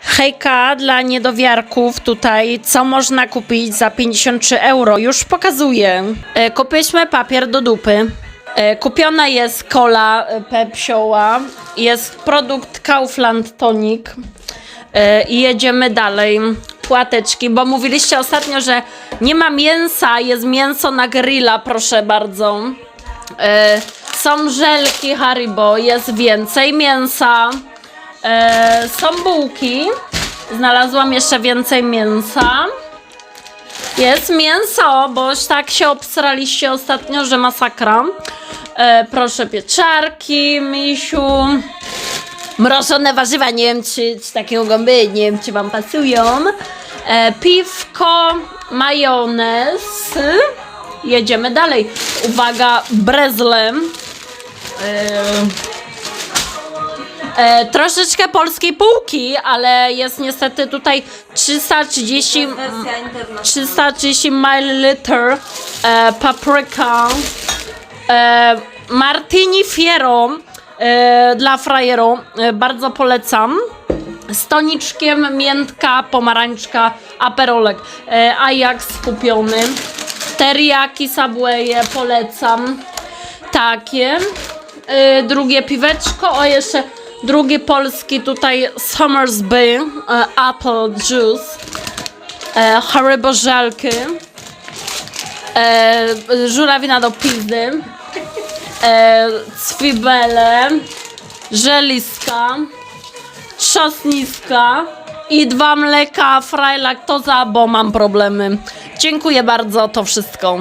Hejka dla niedowiarków tutaj, co można kupić za 53 euro. Już pokazuję. E, kupiliśmy papier do dupy. E, kupiona jest cola e, Pepsioła. Jest produkt Kaufland Tonic. E, I jedziemy dalej. Płateczki, bo mówiliście ostatnio, że nie ma mięsa, jest mięso na grilla, proszę bardzo. E, są żelki Haribo, jest więcej mięsa. E, są bułki. Znalazłam jeszcze więcej mięsa. Jest mięso, bo już tak się obsraliście ostatnio, że masakra. E, proszę pieczarki, misiu. Mrożone warzywa, nie wiem czy, czy takie mogą być, nie wiem czy wam pasują. E, piwko, majonez. Jedziemy dalej. Uwaga, brezlem. E, E, troszeczkę polskiej półki, ale jest niestety tutaj 330, Wersja internacional. 330 ml e, papryka, e, martini fiero e, dla frajero, e, bardzo polecam. Z toniczkiem, miętka, pomarańczka, aperolek, e, Ajax kupiony, teriyaki Subwaye polecam, takie. Y, drugie piweczko, o jeszcze drugi polski tutaj Summersby y, Apple Juice, e, Haribo żelki, e, żurawina do pizdy, e, cwibele, żeliska, trzosniska i dwa mleka frajlaktoza, bo mam problemy. Dziękuję bardzo, to wszystko.